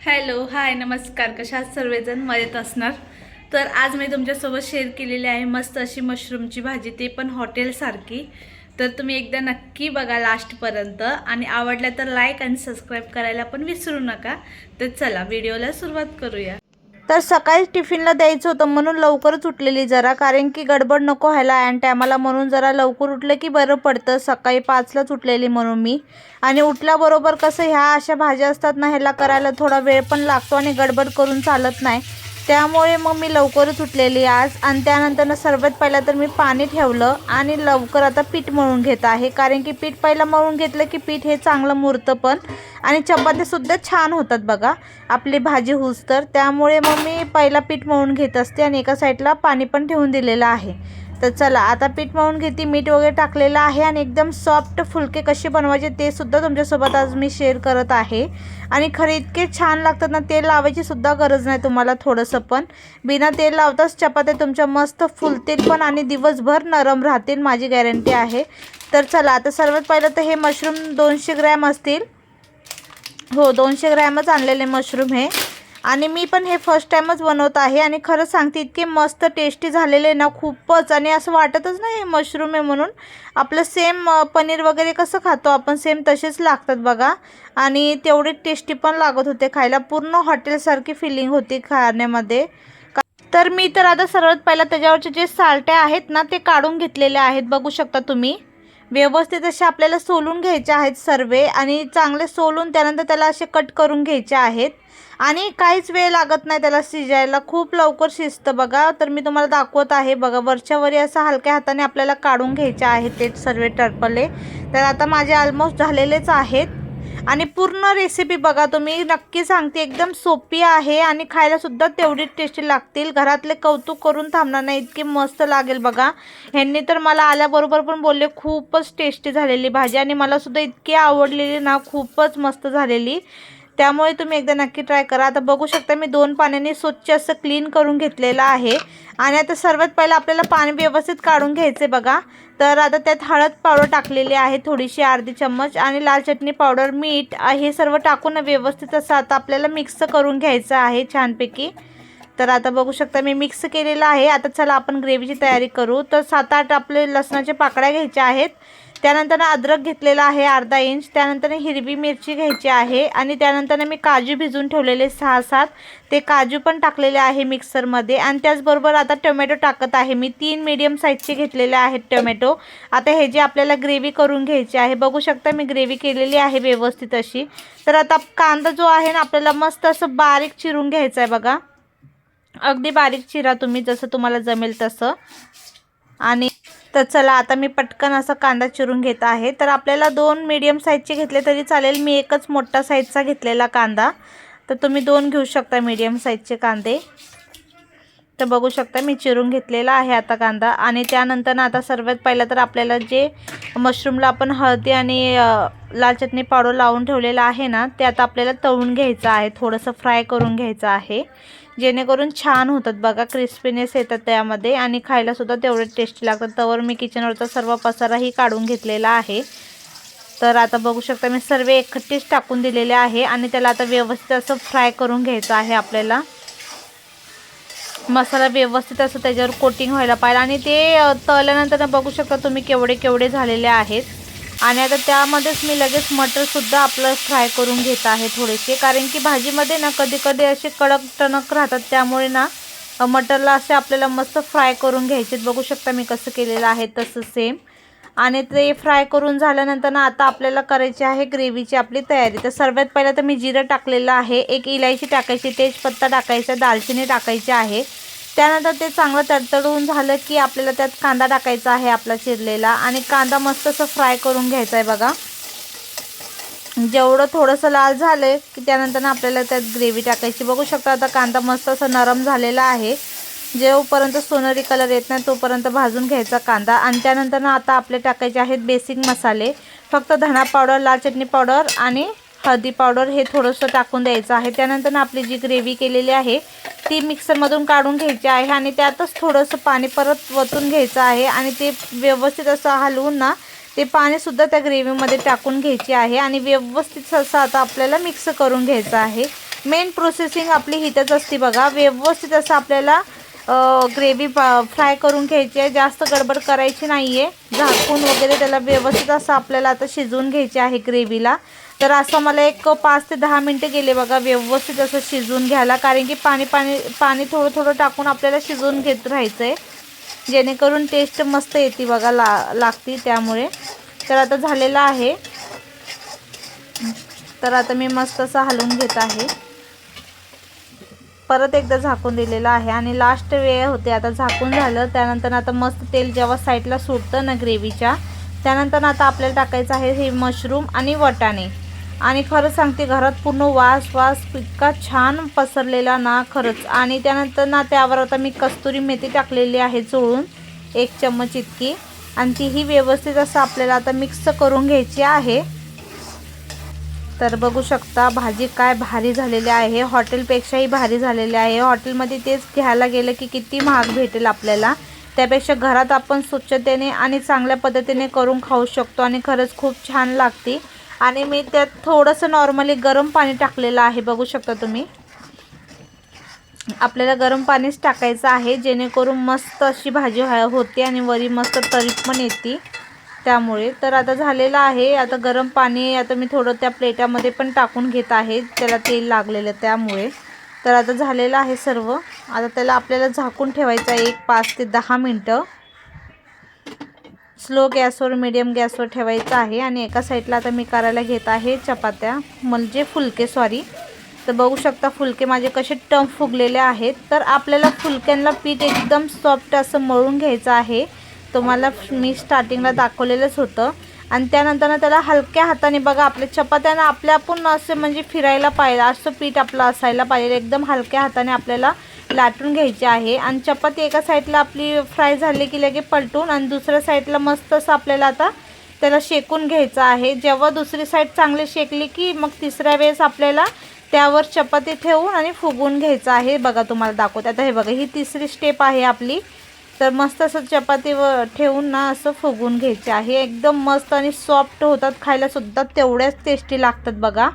Hello hi नमस्कार. कशा सर्वजण? मजेत असणार? तर आज मी तुमच्यासोबत शेअर केलेली आहे मस्त अशी मशरूमची भाजी. ते पण हॉटेलसारखी तर तुम्ही एकदा नक्की बघा लास्टपर्यंत आणि आवडल्या तर लाईक आणि सबस्क्राईब करायला पण विसरू नका. तर चला व्हिडिओला सुरुवात करूया. तर सकाळी टिफिनला द्यायचं होतं म्हणून लवकरच उठलेली जरा कारण की गडबड नको व्हायला अँड टायमाला म्हणून जरा लवकर उठलं की बरं पडतं. सकाळी पाचलाच उठलेली म्हणून मी. आणि उठल्याबरोबर कसं ह्या अशा भाज्या असतात ना ह्याला करायला थोडा वेळ पण लागतो आणि गडबड करून चालत नाही. त्यामुळे मग मी लवकरच उठलेली आज. आणि त्यानंतरनं सर्वात पहिला तर मी पाणी ठेवलं आणि लवकर आता पीठ मळून घेत आहे. कारण की पीठ पहिला मळून घेतलं की पीठ हे चांगलं मुरतं पण. आणि चपात्यासुद्धा छान होतात बघा. आपली भाजी होस तर त्यामुळे मग मी पहिला पीठ मळून घेत असते आणि एका साईडला पाणी पण ठेवून दिलेलं आहे. तर चला आता पीठ मळून घेते. मीठ वगैरे टाकलेलं आहे आणि एकदम सॉफ्ट फुलके कसे बनवायचे ते सुद्धा तुमच्यासोबत आज मी शेअर करत आहे. आणि खरे इतके छान लागतात ना तेल लावायची सुद्धा गरज नाही तुम्हाला थोडंसं पण. बिना तेल लावताच चपात्या तुमच्या मस्त फुलतील पण आणि दिवसभर नरम राहतील माझी गॅरंटी आहे. तर चला आता सर्वात पहिलं तर हे मशरूम दोनशे ग्रॅम असतील. हो दोनशे ग्रॅमच आणलेले मशरूम हे. आणि मी पण हे फर्स्ट टाईमच बनवत आहे आणि खरं सांगते इतके मस्त टेस्टी झालेले ना खूपच. आणि असं वाटतच नाही हे मशरूम आहे म्हणून. आपलं सेम पनीर वगैरे कसं खातो आपण सेम तसेच लागतात बघा. आणि तेवढे टेस्टी पण लागत होते खायला. पूर्ण हॉटेलसारखी फिलिंग होती खाण्यामध्ये. का- तर मी तर आता सर्वात पहिला त्याच्यावरचे जे साल्ट्या आहेत ना ते काढून घेतलेले आहेत. बघू शकता तुम्ही. व्यवस्थित असे आपल्याला सोलून घ्यायचे आहेत सर्वे आणि चांगले सोलून त्यानंतर त्याला असे कट करून घ्यायचे आहेत. आणि काहीच वेळ लागत नाही त्याला शिजायला. खूप लवकर शिजतं बघा. तर मी तुम्हाला दाखवत आहे. बघा वरच्यावरी असं हलक्या हाताने आपल्याला काढून घ्यायचे आहेत ते सर्व टरपले. तर आता माझे ऑलमोस्ट झालेलेच आहेत. आणि पूर्ण रेसिपी बघा तुम्ही. नक्की सांगते एकदम सोपी आहे आणि खायला सुद्धा तेवढी टेस्टी लागतील. घरातले कौतुक करून थांबणार नाही इतकी मस्त लागेल बघा. ह्यांनी तर मला आल्याबरोबर पण बोलले खूपच टेस्टी झालेली भाजी आणि मला सुद्धा इतकी आवडलेली ना खूपच मस्त झालेली. त्यामुळे तुम्ही एकदा नक्की ट्राय करा. आता बघू शकता मी दोन पाण्याने स्वच्छ असं क्लीन करून घेतलेलं आहे. आणि आता सर्वात पहिलं आपल्याला पाणी व्यवस्थित काढून घ्यायचे बघा. तर आता त्यात हळद पावडर टाकलेली आहे थोडीशी अर्धी चम्मच आणि लाल चटणी पावडर मीठ हे सर्व टाकून ना व्यवस्थित असं आता आपल्याला मिक्स करून घ्यायचं आहे छानपैकी. तर आता बघू शकता मी मिक्स केलेलं आहे. आता चला आपण ग्रेव्हीची तयारी करू. तर सात आठ आपले लसणाच्या पाकळ्या घ्यायच्या आहेत. त्यानंतर अद्रक घेतलेला आहे अर्धा इंच. त्यानंतर हिरवी मिरची घ्यायची आहे आणि त्यानंतर मी काजू भिजून ठेवलेले सहा सात. ते काजू पण टाकलेले आहे मिक्सरमध्ये आणि त्याचबरोबर आता टोमॅटो टाकत आहे मी. तीन मीडियम साईजचे घेतलेले आहेत टोमॅटो. आता हे जे आपल्याला ग्रेव्ही करून घ्यायची आहे बघू शकता मी ग्रेव्ही केलेली आहे व्यवस्थित अशी. तर आता कांदा जो आहे ना आपल्याला मस्त असं बारीक चिरून घ्यायचा आहे बघा. अगदी बारीक चिरा तुम्ही जसं तुम्हाला जमेल तसं. आणि तर चला आता मी पटकन असा कांदा चिरून घेत आहे. तर आपल्याला दोन मीडियम साईजचे घेतले तरी चालेल. मी एकच मोठा साईजचा घेतलेला कांदा. तर तुम्ही दोन घेऊ शकता मीडियम साईजचे कांदे. तर बघू शकता मी चिरून घेतलेला आहे आता कांदा. आणि त्यानंतर ना आता सर्वात पहिलं तर आपल्याला जे मशरूमला आपण हळदी आणि लाल चटणी पावडर लावून ठेवलेलं आहे ना ते आता आपल्याला तळून घ्यायचं आहे. थोडंसं फ्राय करून घ्यायचं आहे. जेणेकरून छान होतात बघा क्रिस्पीनेस येतात त्यामध्ये. आणि खायलासुद्धा तेवढे टेस्टी लागतात. तवर मी किचनवरचा सर्व पसाराही काढून घेतलेला आहे. तर आता बघू शकता मी सर्व एकखट्टीच टाकून दिलेले आहे. आणि त्याला आता व्यवस्थित असं फ्राय करून घ्यायचं आहे आपल्याला. मसाला व्यवस्थित असं त्याच्यावर कोटिंग व्हायला पाहिजे. आणि ते तळल्यानंतर बघू शकता तुम्ही केवढे केवढे झालेले आहेत. आणि आता त्यामध्येच मी लगेच मटरसुद्धा आपलं फ्राय करून घेत आहे थोडेसे. कारण की भाजीमध्ये ना कधी कधी असे कडक टणक राहतात त्यामुळे ना मटरला असे आपल्याला मस्त फ्राय करून घ्यायचे बघू शकता मी कसं केलेलं आहे तसं सेम आणि ते फ्राय करून झाल्यानंतर ना आता आपल्याला करायची आहे ग्रेव्हीची आपली तयारी. तर सर्वात पहिलं तर मी जिरं टाकलेलं आहे. एक इलायची टाकायची तेजपत्ता टाकायचा दालचिनी टाकायची आहे. त्यानंतर ते चांगलं तडतडून झालं की आपल्याला त्यात कांदा टाकायचा आहे आपला चिरलेला आणि कांदा मस्त असं फ्राय करून घ्यायचा आहे बघा. जेवढं थोडंसं लाल झालं की त्यानंतर ना आपल्याला त्यात ग्रेव्ही टाकायची. बघू शकता आता कांदा मस्त असं नरम झालेला आहे. जेवपर्यंत सोनेरी कलर येत नाही तोपर्यंत भाजून घ्यायचा कांदा आणि त्यानंतर ना आता आपले टाकायचे आहेत बेसिक मसाले. फक्त धणा पावडर लाल चटणी पावडर आणि हळदी पावडर हे थोडंसं टाकून द्यायचं आहे. त्यानंतर ना आपली जी ग्रेव्ही केलेली आहे ती मिक्सरमधून काढून घ्यायची आहे आणि त्यातच थोडंसं पाणी परत वतून घ्यायचं आहे आणि ते व्यवस्थित असं हलवून ना ते पाणीसुद्धा त्या ग्रेव्हीमध्ये टाकून घ्यायची आहे आणि व्यवस्थित असं आता आपल्याला मिक्स करून घ्यायचं आहे. मेन प्रोसेसिंग आपली हितच असते बघा. व्यवस्थित असं आपल्याला ग्रेव्ही फ्राय करून घ्यायची आहे. जास्त गडबड करायची नाही आहे झाकून वगैरे त्याला व्यवस्थित असं आपल्याला आता शिजवून घ्यायची आहे ग्रेव्हीला. तर असं मला एक पाच ते दहा मिनटं गेले बघा व्यवस्थित असं शिजवून घ्यायला कारण की पाणी पाणी पाणी थोडं थोडं टाकून आपल्याला शिजवून घेत राहायचं आहे जेणेकरून टेस्ट मस्त येते बघा ला लागती त्यामुळे. तर आता झालेलं आहे. तर आता मी मस्त असं हलवून घेत आहे. परत एकदा झाकून दिलेलं आहे आणि लास्ट वेळ होते. आता झाकून झालं त्यानंतर आता मस्त तेल जेव्हा साईडला सुटतं ना ग्रेव्हीच्या त्यानंतर आता आपल्याला टाकायचं आहे हे मशरूम आणि वटाणे. आणि खरंच सांगते घरात पूर्ण वास वास इतका छान पसरलेला ना खरंच. आणि त्यानंतर ना त्यावर आता मी कस्तुरी मेथी टाकलेली आहे चोळून एक चम्मच इतकी. आणि तीही व्यवस्थित असं आपल्याला आता मिक्स करून घ्यायची आहे. तर बघू शकता भाजी काय भारी झालेली आहे. हॉटेलपेक्षाही भारी झालेली आहे. हॉटेलमध्ये तेच घ्यायला गेलं की किती महाग भेटेल आपल्याला. त्यापेक्षा घरात आपण स्वच्छतेने आणि चांगल्या पद्धतीने करून खाऊ शकतो आणि खरंच खूप छान लागते. आणि मी त्यात थोडंसं नॉर्मली गरम पाणी टाकलेलं आहे बघू शकता तुम्ही. आपल्याला गरम पाणीच टाकायचं आहे जेणेकरून मस्त अशी भाजी हो- होते आणि वरी मस्त तरी पण येते. त्यामुळे तर आता झालेलं आहे आता गरम पाणी आता मी थोडं त्या प्लेटामध्ये पण टाकून घेत आहे त्याला तेल लागलेलं त्यामुळे. तर आता झालेलं आहे सर्व. आता त्याला आपल्याला झाकून ठेवायचं आहे एक पाच ते दहा मिनटं. स्लो गॅसवर मिडियम गॅसवर ठेवायचं आहे आणि एका साईडला आता मी करायला घेत आहे चपात्या म्हणजे फुलके सॉरी तर बघू शकता फुलके माझे कसे टम फुगलेले आहेत. तर आपल्याला फुलक्यांना पीठ एकदम सॉफ्ट असं मळून घ्यायचं आहे. तुम्हाला मी स्टार्टिंगला दाखवलेलंच होतं. आणि त्यानंतर ना त्याला हलक्या हाताने बघा आपल्या चपात्यांना आपल्या आपण असं म्हणजे फिरायला पाहिजे असं पीठ आपलं असायला पाहिजे. एकदम हलक्या हाताने आपल्याला लाटून घ्यायची आहे. आणि चपाती एका साईडला आपली फ्राय झाली की लगे पलटून आणि दुसऱ्या साईडला मस्त असं आपल्याला आता त्याला शेकून घ्यायचं आहे. जेव्हा दुसरी साईड चांगली शेकली की मग तिसऱ्या वेळेस आपल्याला त्यावर चपाती ठेवून आणि फुगवून घ्यायचं आहे. बघा तुम्हाला दाखवते. आता हे बघा ही तिसरी स्टेप आहे आपली. तर मस्त असं चपातीवर ठेवून ना असं फुगवून घ्यायचे आहे. एकदम मस्त आणि सॉफ्ट होतात. खायला सुद्धा तेवढ्याच टेस्टी लागतात बघा.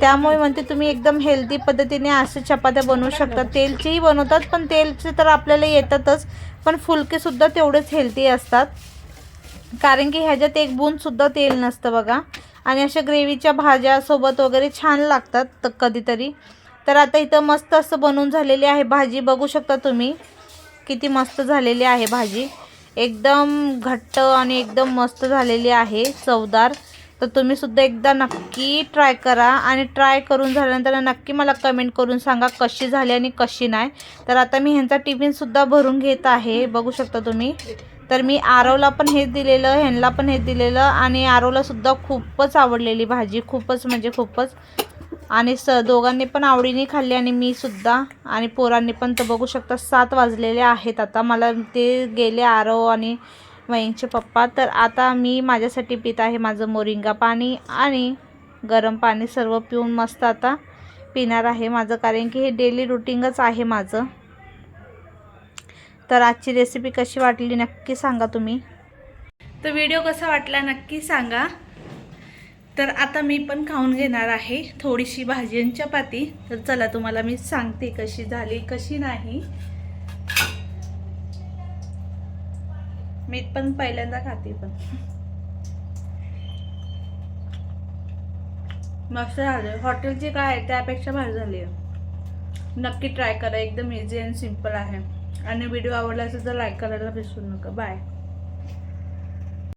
त्यामुळे म्हणते तुम्ही एकदम हेल्दी पद्धतीने असं चपात्या बनवू शकता. तेलचीही बनवतात पण तेलचे तर आपल्याला येतातच. पण फुलकेसुद्धा तेवढेच हेल्दी असतात. कारण की ह्याच्यात एक बूंदसुद्धा तेल नसतं बघा. आणि अशा ग्रेव्हीच्या भाज्यासोबत वगैरे छान लागतात तर कधीतरी. तर आता इथं मस्त असं बनवून झालेली आहे भाजी. बघू शकता तुम्ही किती मस्त झालेली आहे भाजी. एकदम घट्ट आणि एकदम मस्त झालेली आहे चवदार. तर तुम्ही सुद्धा एकदा नक्की ट्राय करा. आणि ट्राय करून झाल्यानंतर नक्की मला कमेंट करून सांगा कशी झाली आणि कशी नाही. तर आता मी ह्यांचा टिफिनसुद्धा भरून घेत आहे. बघू शकता तुम्ही. तर मी आरवला पण हेच दिलेलं ह्यांना पण हेच दिलेलं आणि आरवलासुद्धा खूपच आवडलेली भाजी. खूपच म्हणजे खूपच. आणि स दोघांनी पण आवडीने खाल्ली आणि मी सुद्धा. आणि पोरांनी पण तर बघू शकता सात वाजलेले आहेत आता. मला ते गेले आरव आणि वहींचे पप्पा. तर आता मी माझ्यासाठी पित आहे माझं मोरिंगा पाणी आणि गरम पाणी सर्व पिऊन मस्त आता पिणार आहे माझं कारण की हे डेली रुटीनच आहे माझं. तर आजची रेसिपी कशी वाटली नक्की सांगा तुम्ही. तर व्हिडिओ कसा वाटला नक्की सांगा. तर आता मी पण खाऊन घेणार आहे थोडीशी भाजी आणि चपाती. तर चला तुम्हाला मी सांगते कशी झाली कशी नाही. मी पण पहिल्यांदा खाते पण. मस्त झालं. हॉटेलची काय आहे त्यापेक्षा भारी झाली आहे. नक्की ट्राय करा. एकदम इझी अँड सिंपल आहे. आणि व्हिडिओ आवडला असेल तर लाईक करायला विसरू नका. बाय